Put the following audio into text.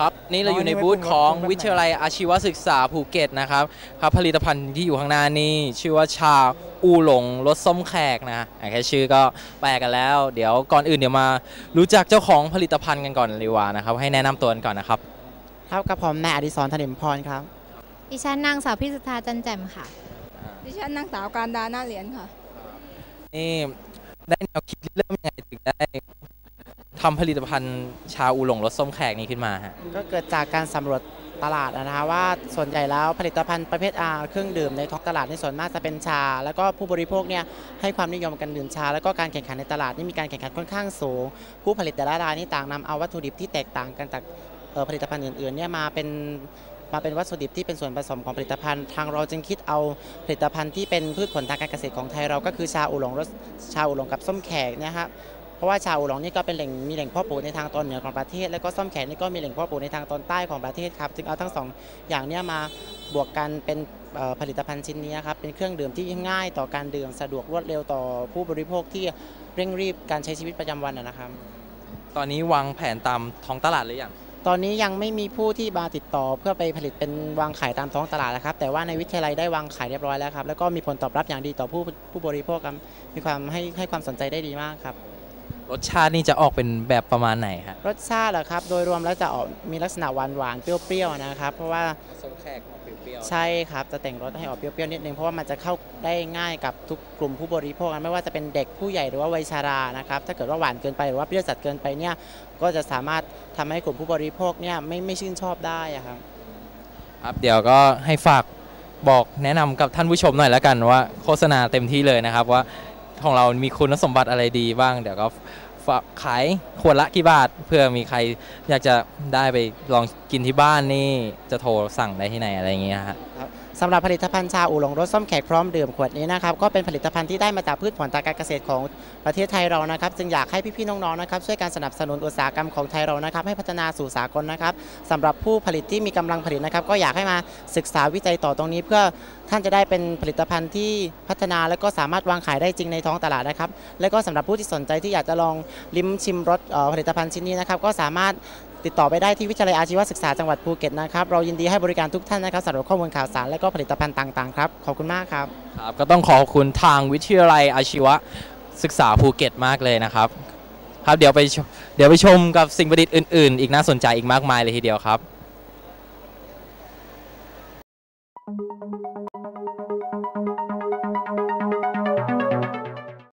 ครับนี่เราอยู่ในบูธของวิทยาลัยอาชีวศึกษาภูเก็ตนะครับครับผลิตภัณฑ์ที่อยู่ข้างหน้านี่ชื่อว่าชาอูหลงรสส้มแขกนะอะแค่ชื่อก็แปลกันแล้ว เดี๋ยวก่อนอื่นเดี๋ยวมารู้จักเจ้าของผลิตภัณฑ์กันก่อนเลยดีกว่านะครับให้แนะนำตัวกันก่อนนะครับครับกับผมนายอดิศรถนิมพรครับดิฉันนางสาวพิสุทธาจันแจ่มค่ะ ดิฉันนางสาวการดาหน้าเหรียญค่ะนี่ได้แนวคิดเริ่มยังไงถึงได้ ทำผลิตภัณฑ์ชาอูหลงรสส้มแขกนี้ขึ้นมาฮะก็เกิดจากการสำรวจตลาดนะฮะว่าส่วนใหญ่แล้วผลิตภัณฑ์ประเภทอาเครื่องดื่มในท้องตลาดในส่วนมากจะเป็นชา แล้วก็ผู้บริโภคเนี่ยให้ความนิยมการดื่มชา แล้วก็การแข่งขันในตลาดนี่มีการแข่งขันค่อนข้างสูง ผู้ผลิตแต่ละรายนี่ต่างนำเอาวัตถุดิบที่แตกต่างกันจากผลิตภัณฑ์อื่นๆเนี่ยมาเป็นมาเป็นวัตถุดิบที่เป็นส่วนผสมของผลิตภัณฑ์ทางเราจึงคิดเอาผลิตภัณฑ์ที่เป็นพืชผลทางการเกษตรของไทยเราก็คือชาอูหลงรสชาอูหลงกับส้มแขกเนยครับ เพราะว่าชาวอูหลงนี่ก็เป็นแหล่งมีแหล่งเพาะปลูกในทางตอนเหนือของประเทศ แล้วก็ส้มแขกนี่ก็มีแหล่งเพาะปลูกในทางตอนใต้ของประเทศครับจึงเอาทั้งสองอย่างเนี้ยมาบวกกันเป็นเอ่อผลิตภัณฑ์ชิ้นนี้ครับเป็นเครื่องดื่มที่ง่ายต่อการดื่มสะดวกรวดเร็วต่อผู้บริโภคที่เร่งรีบการใช้ชีวิตประจำวันนะนะครับตอนนี้วางแผนตามท้องตลาดหรือยังตอนนี้ยังไม่มีผู้ที่มาติดต่อเพื่อไปผลิตเป็นวางขายตามท้องตลาดนะครับ แต่ว่าในวิทยาลัยได้วางขายเรียบร้อยแล้วครับ แล้วก็มีผลตอบรับอย่างดีต่อผู้ผู้บริโภคครับมีความให้ให้ความสนใจได้ดีมากครับ รสชาตินี่จะออกเป็นแบบประมาณไหนฮะรสชาติเหรอครับ โดยรวมแล้วจะออกมีลักษณะหวานหวานๆเปรี้ยวๆนะครับ เพราะว่าส้มแขกออกเปรี้ยวใช่ครับจะแต่งรสให้ออกเปรี้ยวๆนิดนึงเพราะว่ามันจะเข้าได้ง่ายกับทุกกลุ่มผู้บริโภคนะไม่ว่าจะเป็นเด็กผู้ใหญ่หรือว่าวัยชารานะครับถ้าเกิดว่าหวานเกินไปหรือว่าเปรี้ยวจัดเกินไปเนี่ยก็จะสามารถทำให้กลุ่มผู้บริโภคเนี่ยไม่ไม่ชื่นชอบได้อะครับครับเดี๋ยวก็ให้ฝากบอกแนะนำกับท่านผู้ชมหน่อยแล้วกันว่าโฆษณาเต็มที่เลยนะครับว่า ของเรามีคุณสมบัติอะไรดีบ้าง เดี๋ยวก็ฝากขายขวดละกี่บาท เพื่อมีใครอยากจะได้ไปลองกินที่บ้านนี่จะโทรสั่งได้ที่ไหนอะไรอย่างเงี้ยฮะ สำหรับผลิตภัณฑ์ชาอูหลงรสส้มแขกพร้อมดื่มขวดนี้นะครับก็เป็นผลิตภัณฑ์ที่ได้มาจากพืชผลทางการเกษตรของประเทศไทยเรานะครับจึงอยากให้พี่ๆน้องๆนะครับช่วยการสนับสนุนอุตสาหกรรมของไทยเรานะครับให้พัฒนาสู่สากลนะครับสำหรับผู้ผลิตที่มีกำลังผลิตนะครับก็อยากให้มาศึกษาวิจัยต่อตรงนี้เพื่อ ท่านจะได้เป็นผลิตภัณฑ์ที่พัฒนาแล้วก็สามารถวางขายได้จริงในท้องตลาดนะครับ แล้วก็สำหรับผู้ที่สนใจที่อยากจะลองลิ้มชิมรสผลิตภัณฑ์ชิ้นนี้นะครับ ก็สามารถติดต่อไปได้ที่วิทยาลัยอาชีวศึกษาจังหวัดภูเก็ตนะครับ เรายินดีให้บริการทุกท่านนะครับสำหรับข้อมูลข่าวสารและก็ผลิตภัณฑ์ต่างๆครับ ขอบคุณมากครับครับก็ต้องขอบคุณทางวิทยาลัยอาชีวศึกษาภูเก็ตมากเลยนะครับ ครับเดี๋ยวไปเดี๋ยวไปชมกับสิ่งประดิษฐ์อื่น ๆ อีกน่าสนใจอีกมากมายเลยทีเดียวครับ Thank you.